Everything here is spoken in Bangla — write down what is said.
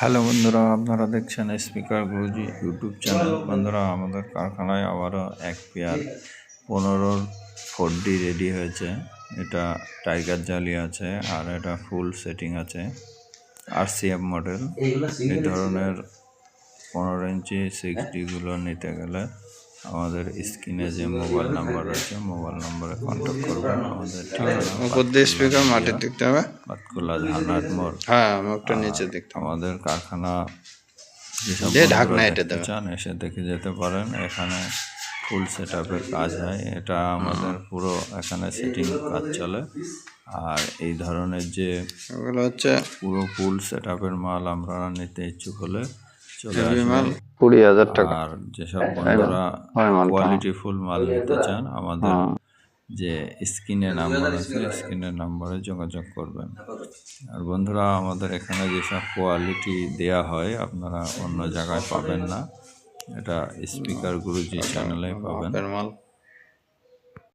হ্যালো বন্ধুরা, আপনারা দেখছেন স্পিকার গুরুজি ইউটিউব চ্যানেল। বন্ধুরা, আমাদের কারখানায় আবারও এক পেয়ার পনেরোর ফোর ডি রেডি হয়েছে। এটা টাইগার জালি আছে আর এটা ফুল সেটিং আছে। আর সিএফ মডেল। এই ধরনের পনেরো ইঞ্চি সিক্স ডিগুলো নিতে গেলে আমাদের স্ক্রিনে যে মোবাইল নাম্বার রয়েছে মোবাইল নাম্বারে কন্ট্যাক্ট করবেন। আমাদের ঠিকানা স্পিকার মাটির দেখতে হবে। পাতকুলা ঝালনাট মোড়। হ্যাঁ মুখটা নিচে দেখতে আমাদের কারখানা যেসব দিয়ে বন্ধুরা ঢাকনা এঁটে চান এসে দেখে যেতে পারেন। এখানে ফুল সেট কাজ হয়। এটা আমাদের পুরো এখানে সেটিং কাজ চলে। আর এই ধরনের যে হচ্ছে পুরো ফুল সেট মাল আমরা নিতে ইচ্ছুক হলে চলে কুড়ি হাজার টাকা। আর যেসব বন্ধুরা কোয়ালিটি ফুল মাল নিতে চান আমাদের হ্যাঁ। যে স্ক্রিনে নাম্বার আছে স্ক্রিনের নাম্বারে যোগাযোগ করবেন। আর বন্ধুরা আমাদের এখানে যেসব কোয়ালিটি দেয়া হয় আপনারা অন্য জায়গায় পাবেন না। এটা স্পিকার গুরুজি চ্যানেলে পাবেন। মাল।